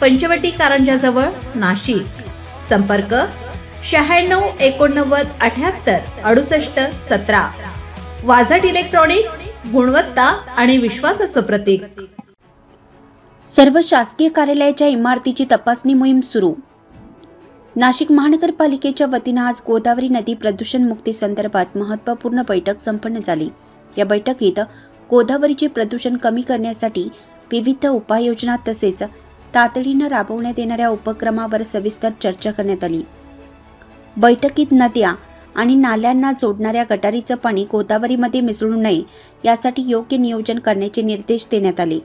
पंचवटी कारंजाजवळ नाशिक. संपर्क शहाण्णव एकोणनव्वद अठ्याहत्तर अडुसष्ट सतरा. वाझट इलेक्ट्रॉनिक्स गुणवत्ता आणि विश्वासाचं प्रतीक. सर्व शासकीय कार्यालयाच्या इमारतीची तपासणी मोहीम सुरू. नाशिक महानगरपालिकेच्या वतीनं आज गोदावरी नदी प्रदूषण मुक्ती संदर्भात महत्त्वपूर्ण बैठक संपन्न झाली. या बैठकीत गोदावरीचे प्रदूषण कमी करण्यासाठी विविध उपाययोजना तसेच तातडीनं राबवण्यात येणाऱ्या उपक्रमावर सविस्तर चर्चा करण्यात आली. बैठकीत नद्या आणि नाल्यांना जोडणाऱ्या गटारीचं पाणी गोदावरीमध्ये मिसळू नये यासाठी योग्य नियोजन करण्याचे निर्देश देण्यात आले.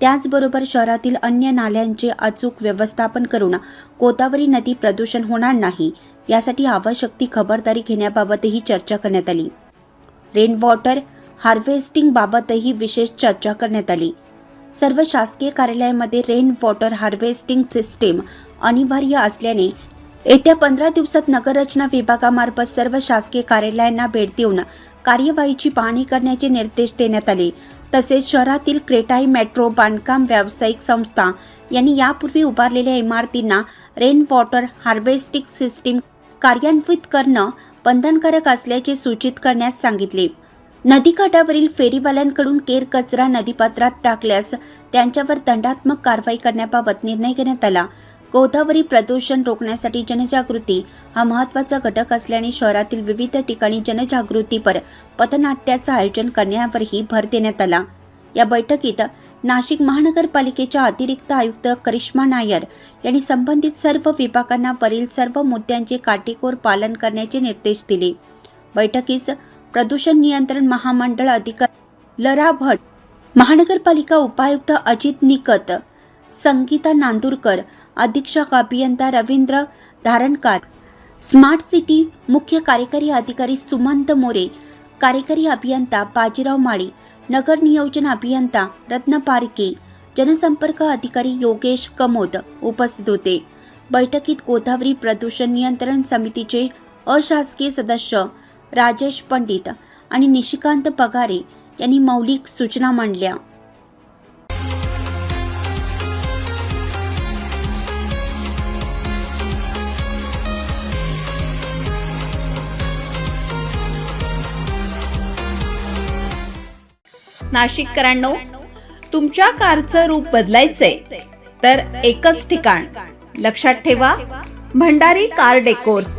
त्याचबरोबर शहरातील अन्य नाल्यांचे अचूक व्यवस्थापन करून गोदावरी नदी प्रदूषण होणार नाही यासाठी आवश्यक ती खबरदारी घेण्याबाबतही चर्चा करण्यात आली. रेन वॉटर हार्वेस्टिंगबाबतही विशेष चर्चा करण्यात आली. सर्व शासकीय कार्यालयामध्ये रेन वॉटर हार्वेस्टिंग सिस्टीम अनिवार्य असल्याने येत्या पंधरा दिवसात नगररचना विभागामार्फत सर्व शासकीय कार्यालयांना भेट देऊन कार्यवाहीची पाहणी करण्याचे निर्देश देण्यात आले. तसेच शहरातील क्रेटाई मेट्रो बांधकाम व्यावसायिक संस्था यांनी यापूर्वी उभारलेल्या इमारतींना रेन वॉटर हार्वेस्टिंग सिस्टीम कार्यान्वित करणं बंधनकारक असल्याचे सूचित करण्यास सांगितले. नदीकाठावरील फेरीवाल्यांकडून केर कचरा नदीपात्रात टाकल्यास त्यांच्यावर दंडात्मक कारवाई करण्याबाबत निर्णय घेण्यात आला. गोदावरी प्रदूषण रोखण्यासाठी जनजागृती हा महत्त्वाचा घटक असल्याने शहरातील विविध ठिकाणी जनजागृतीपर पथनाट्याचं आयोजन करण्यावरही भर देण्यात आला. या बैठकीत नाशिक महानगरपालिकेच्या अतिरिक्त आयुक्त करिश्मा नायर यांनी संबंधित सर्व विभागांना वरील सर्व मुद्द्यांचे काटेकोर पालन करण्याचे निर्देश दिले. बैठकीस प्रदूषण नियंत्रण महामंडळ अधिकारी लरा भट महानगरपालिका उपायुक्त अजित निकत संगीता नांदूरकर अधीक्षक अभियंता रवींद्र धारणकार स्मार्ट सिटी मुख्य कार्यकारी अधिकारी सुमंत मोरे कार्यकारी अभियंता बाजीराव माळी नगर नियोजन अभियंता रत्न पारके जनसंपर्क अधिकारी योगेश कमोद उपस्थित होते. बैठकीत गोदावरी प्रदूषण नियंत्रण समितीचे अशासकीय सदस्य राजेश पंडित आणि निशिकांत पगारे यांनी मौलिक सूचना मांडल्या. नाशिककरांनो तुमच्या कारचं रूप बदलायचंय तर एकच ठिकाण. लक्षात ठेवा Bhandari car decors.